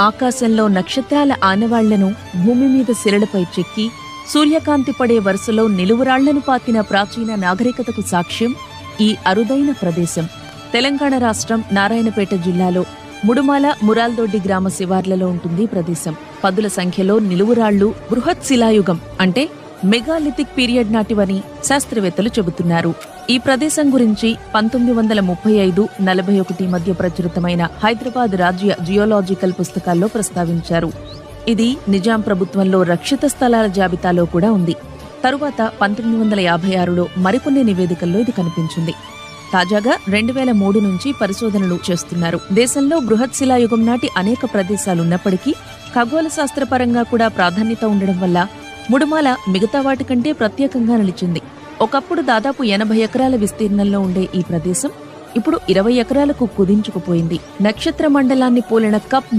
ఆకాశంలో నక్షత్రాల ఆనవాళ్ళను భూమి మీద శిలలపై చెక్కి సూర్యకాంతి పడే వరుసలో నిలువురాళ్ళను పాతిన ప్రాచీన నాగరికతకు సాక్ష్యం ఈ అరుదైన ప్రదేశం. తెలంగాణ రాష్ట్రం నారాయణపేట జిల్లాలో ముడుమాల మురాల్దొడ్డి గ్రామ శివార్లలో ఉంటుంది ప్రదేశం. పదుల సంఖ్యలో నిలువురాళ్ళు బృహత్ శిలాయుగం అంటే మెగాలిథిక్ పీరియడ్ నాటివని శాస్త్రవేత్తలు చెబుతున్నారు. ఈ ప్రదేశం గురించి పంతొమ్మిది వందల ముప్పై ఐదు నలభై ఒకటి మధ్య ప్రచురితమైన హైదరాబాద్ రాజ్య జియోలాజికల్ పుస్తకాల్లో ప్రస్తావించారు. ఇది నిజాం ప్రభుత్వంలో రక్షిత స్థలాల జాబితాలో కూడా ఉంది. తరువాత పంతొమ్మిది వందల యాభై ఆరులో మరికొన్ని నివేదికల్లో ఇది కనిపించింది. తాజాగా రెండు వేల మూడు నుంచి పరిశోధనలు చేస్తున్నారు. దేశంలో బృహత్ శిలాయుగం నాటి అనేక ప్రదేశాలున్నప్పటికీ ఖగోళ శాస్త్రపరంగా కూడా ప్రాధాన్యత ఉండడం వల్ల ముడుమాల మిగతా వాటి కంటే ప్రత్యేకంగా నిలిచింది. ఒకప్పుడు దాదాపు ఎనభై ఎకరాల విస్తీర్ణంలో ఉండే ఈ ప్రదేశం ఇప్పుడు ఇరవై ఎకరాలకు కుదించుకుపోయింది. నక్షత్ర మండలాన్ని పోలిన కప్